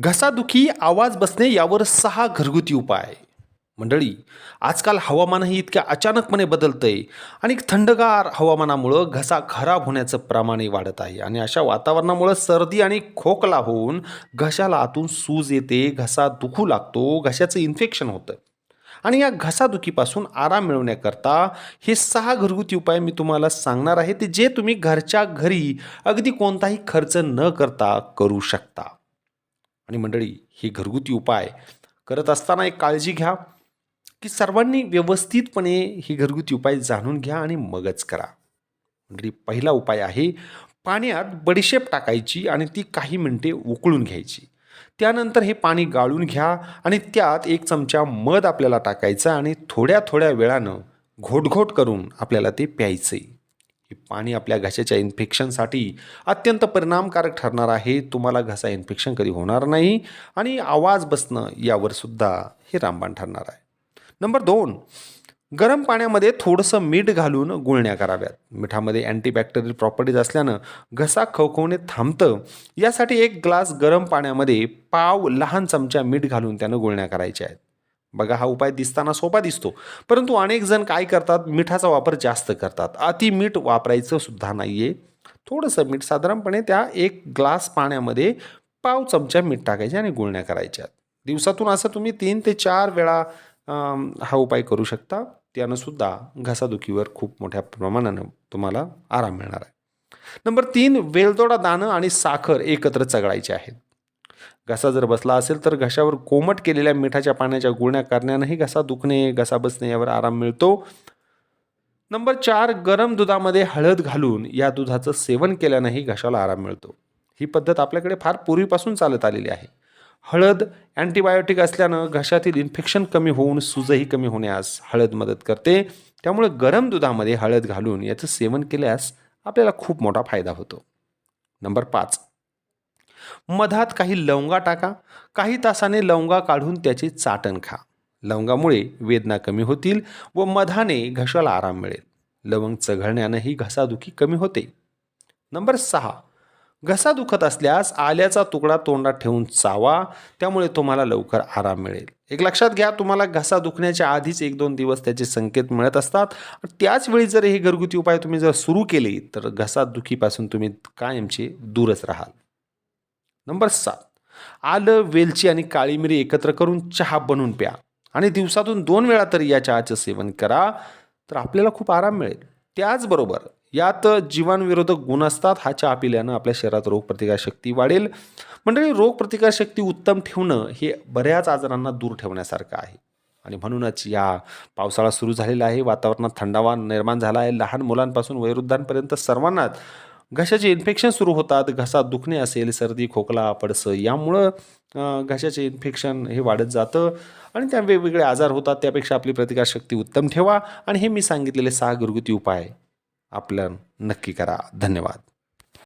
घसादुखी आवाज बसणे यावर सहा घरगुती उपाय. मंडळी आजकाल हवामानही इतक्या अचानकपणे बदलतंय आणि थंडगार हवामानामुळं घसा खराब होण्याचं प्रमाणही वाढत आहे आणि अशा वातावरणामुळं सर्दी आणि खोकला होऊन घशाला आतून सूज येते घसा दुखू लागतो घशाचं इन्फेक्शन होतं. आणि या घसादुखीपासून आराम मिळवण्याकरता हे सहा घरगुती उपाय मी तुम्हाला सांगणार आहे ते जे तुम्ही घरच्या घरी अगदी कोणताही खर्च न करता करू शकता. आणि मंडळी हे घरगुती उपाय करत असताना एक काळजी घ्या की सर्वांनी व्यवस्थितपणे ही घरगुती उपाय जाणून घ्या आणि मगच करा. मंडळी पहिला उपाय आहे पाण्यात बडीशेप टाकायची आणि ती काही मिनटे उकळून घ्यायची. त्यानंतर हे पाणी गाळून घ्या आणि त्यात एक चमचा मध आपल्याला टाकायचा आणि थोड्या थोड्या वेळानं घोटघोट करून आपल्याला ते प्यायचं आहे हे पाणी आपल्या घशाच्या इन्फेक्शनसाठी अत्यंत परिणामकारक ठरणार आहे. तुम्हाला घसा इन्फेक्शन कधी होणार नाही आणि आवाज बसणं यावर सुद्धा हे रामबाण ठरणार आहे. नंबर दोन गरम पाण्यामध्ये थोडंसं मीठ घालून गुळण्या कराव्यात. मिठामध्ये अँटीबॅक्टेरियल प्रॉपर्टीज असल्यानं घसा खवखवणे थांबतं. यासाठी एक ग्लास गरम पाण्यामध्ये पाव लहान चमचा मीठ घालून त्यानं गुळण्या करायच्या आहेत. बघा हा उपाय दिसताना सोपा दिसतो. परंतु अनेक जण काय करतात? मिठाचा वापर जास्त करतात. अति मीठ वापरायचं सुद्धा नाही आहे थोडंसं मीठ साधारणपणे त्या एक ग्लास पाण्यामध्ये पाव चमचा मीठ टाकायचे आणि गुळण्या करायच्या. दिवसातून असं तुम्ही तीन ते चार वेळा हा उपाय करू शकता. त्यानं सुद्धा घसादुखीवर खूप मोठ्या प्रमाणानं तुम्हाला आराम मिळणार आहे. नंबर तीन वेलदोडा दाणं आणि साखर एकत्र चघळायचे आहेत. घसा जर बसला असेल तर घशावर कोमट केलेल्या मिठाच्या पाण्याच्या गुळण्या करण्यानंही घसा दुखणे घसा बसणे यावर आराम मिळतो. नंबर चार गरम दुधामध्ये हळद घालून या दुधाचं सेवन केल्यानंही घशाला आराम मिळतो. ही पद्धत आपल्याकडे फार पूर्वीपासून चालत आलेली आहे. हळद अँटीबायोटिक असल्यानं घशातील इन्फेक्शन कमी होऊन सूजही कमी होण्यास हळद मदत करते. त्यामुळे गरम दुधामध्ये हळद घालून याचं सेवन केल्यास आपल्याला खूप मोठा फायदा होतो. नंबर पाच मधात काही लवंगा टाका काही तासाने लवंगा काढून त्याचे चाटण खा. लवंगामुळे वेदना कमी होतील व मधाने घशाला आराम मिळेल. लवंग चघळण्यानंही घसादुखी कमी होते. नंबर सहा. घसा दुखत असल्यास आल्याचा तुकडा तोंडात ठेवून चावा त्यामुळे तुम्हाला लवकर आराम मिळेल. एक लक्षात घ्या तुम्हाला घसा दुखण्याच्या आधीच एक दोन दिवस त्याचे संकेत मिळत असतात. त्याच वेळी जर हे घरगुती उपाय तुम्ही जर सुरू केले तर घसा दुखीपासून तुम्ही कायमचे दूरच राहाल. नंबर सात. आलं वेलची आणि काळी मिरी एकत्र करून चहा बनवून प्या आणि दिवसातून दोन वेळा तरी या चहाचं सेवन करा तर आपल्याला खूप आराम मिळेल. त्याचबरोबर यात जीवनविरोधक गुण असतात हा चहा पिल्यानं आपल्या शरीरात रोगप्रतिकारशक्ती वाढेल. मंडळी रोगप्रतिकारशक्ती उत्तम ठेवणं हे बऱ्याच आजारांना दूर ठेवण्यासारखं आहे. आणि म्हणूनच या पावसाळा सुरू झालेला आहे वातावरणात थंडावा निर्माण झाला आहे. लहान मुलांपासून वयोवृद्धांपर्यंत सर्वांनाच घशाचे इन्फेक्शन सुरू होतात घसा दुखणे असेल सर्दी खोकला पडसं यामुळं घशाचे इन्फेक्शन हे वाढत जातं आणि त्या वेगवेगळे आजार होतात त्यापेक्षा आपली प्रतिकारशक्ती उत्तम ठेवा. आणि हे मी सांगितलेले सहा घरगुती उपाय आपल्या नक्की करा. धन्यवाद.